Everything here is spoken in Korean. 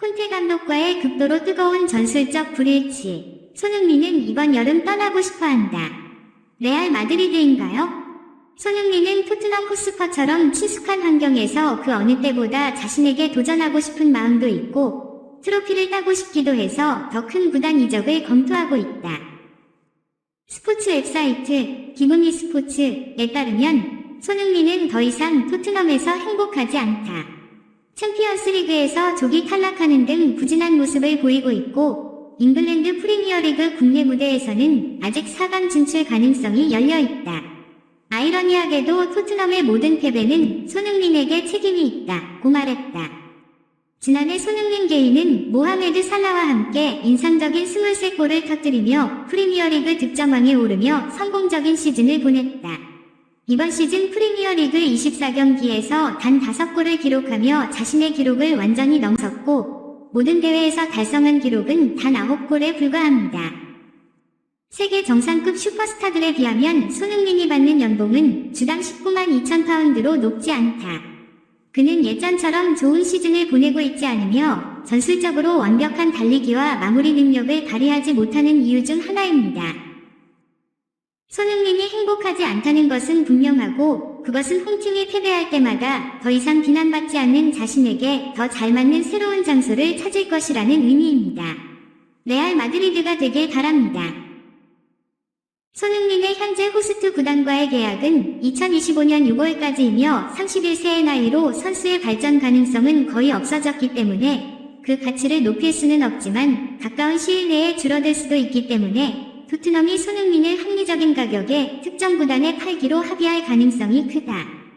콘테 감독과의 극도로 뜨거운 전술적 불일치. 손흥민은 이번 여름 떠나고 싶어 한다. 레알 마드리드인가요? 손흥민은 토트넘 호스퍼처럼 친숙한 환경에서 그 어느 때보다 자신에게 도전하고 싶은 마음도 있고 트로피를 따고 싶기도 해서 더 큰 구단 이적을 검토하고 있다. 스포츠 웹사이트 기분이 스포츠에 따르면 손흥민은 더 이상 토트넘에서 행복하지 않다. 챔피언스 리그에서 조기 탈락하는 등 부진한 모습을 보이고 있고 잉글랜드 프리미어리그 국내 무대에서는 아직 4강 진출 가능성이 열려 있다. 아이러니하게도 토트넘의 모든 패배는 손흥민에게 책임이 있다. 고 말했다. 지난해 손흥민 개인은 모하메드 살라와 함께 인상적인 23골을 터뜨리며 프리미어리그 득점왕에 오르며 성공적인 시즌을 보냈다. 이번 시즌 프리미어리그 24경기에서 단 5골을 기록하며 자신의 기록을 완전히 넘었고 모든 대회에서 달성한 기록은 단 9골에 불과합니다. 세계 정상급 슈퍼스타들에 비하면 손흥민이 받는 연봉은 주당 19만 2천 파운드로 높지 않다. 그는 예전처럼 좋은 시즌을 보내고 있지 않으며 전술적으로 완벽한 달리기와 마무리 능력을 발휘하지 못하는 이유 중 하나입니다. 손흥민이 행복하지 않다는 것은 분명하고 그것은 홈팀이 패배할 때마다 더 이상 비난받지 않는 자신에게 더 잘 맞는 새로운 장소를 찾을 것이라는 의미입니다. 레알 마드리드가 되길 바랍니다. 손흥민의 현재 호스트 구단과의 계약은 2025년 6월까지이며 31세의 나이로 선수의 발전 가능성은 거의 없어졌기 때문에 그 가치를 높일 수는 없지만 가까운 시일 내에 줄어들 수도 있기 때문에 토트넘이 손흥민을 합리적인 가격에 특정 구단에 팔기로 합의할 가능성이 크다.